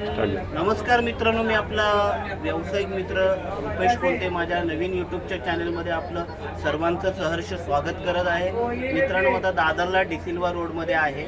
नमस्कार मित्रांनो मी आपला व्यावसायिक मित्र रुपेश कोणते माझ्या नवीन यूट्यूबच्या चॅनलमध्ये आपलं सर्वांचं सहर्ष स्वागत करत आहे. मित्रांनो आता दादरला डिसिल्वा रोडमध्ये आहे.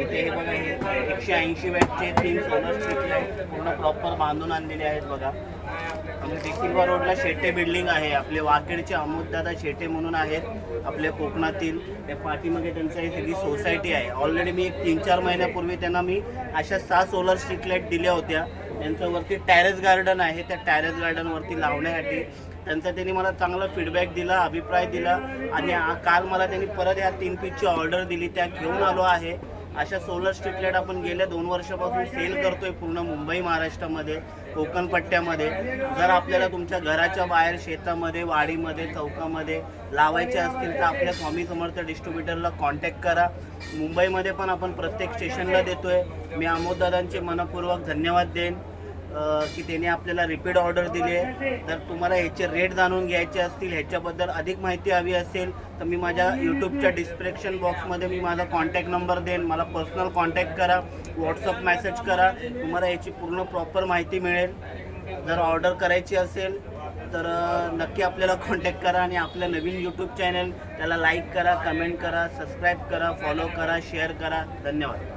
इथे हे बघा हे एकशे ऐंशी वॅटचे तीन सोलर स्ट्रीट पूर्ण प्रॉपर बांधून आणलेले आहेत बघा. आणि डिसिल्वा रोडला शेटे बिल्डिंग आहे. आपले वाकेडचे अमोददादा शेटे म्हणून आहेत. आपल्या कोकणातील त्या पाठीमागे त्यांचं ही सगळी सोसायटी आहे. ऑलरेडी मी एक तीन चार महिन्यापूर्वी त्यांना मी अशा सहा सोलर स्ट्रीट लाइट दिल्या होत्या. त्यांच्यावरती टॅरेस गार्डन आहे. त्या टॅरेस गार्डनवरती लावण्यासाठी त्यांचा त्यांनी मला चांगला फीडबॅक दिला अभिप्राय दिला आणि काल मला त्यांनी परत या तीन पीसची ऑर्डर दिली. त्या घेऊन आलो आहे. अशा सोलर स्ट्रीट लाइट आपण गेल्या दोन वर्षापासून सेल करतोय पूर्ण मुंबई महाराष्ट्रामध्ये कोकण पट्ट्यामध्ये जर आपल्याला तुमच्या घराच्या बाहेर शेतामध्ये वाडीमध्ये चौकामध्ये लावायचे असतील तर आपल्या स्वामी समर्थ डिस्ट्रीब्युटरला कॉन्टॅक्ट करा. मुंबईमध्ये पण आपण प्रत्येक स्टेशनला देतोय. मी आमोददादांचे मनपूर्वक धन्यवाद देईन. की त्यांनी आपल्याला रिपीट ऑर्डर दिली. आहे तर तुम्हाला ह्याचे रेट जाणून घ्यायचे असतील ह्याच्याबद्दल अधिक माहिती हवी असेल तर मी माझ्या यूट्यूबच्या डिस्क्रिप्शन बॉक्समध्ये मी माझा कॉन्टॅक्ट नंबर देईन. मला पर्सनल कॉन्टॅक्ट करा व्हॉट्सअप मेसेज करा. तुम्हाला याची पूर्ण प्रॉपर माहिती मिळेल. जर ऑर्डर करायची असेल तर नक्की आपल्याला कॉन्टॅक्ट करा आणि आपलं नवीन यूट्यूब चॅनल त्याला लाईक करा कमेंट करा सबस्क्राईब करा फॉलो करा शेअर करा. धन्यवाद.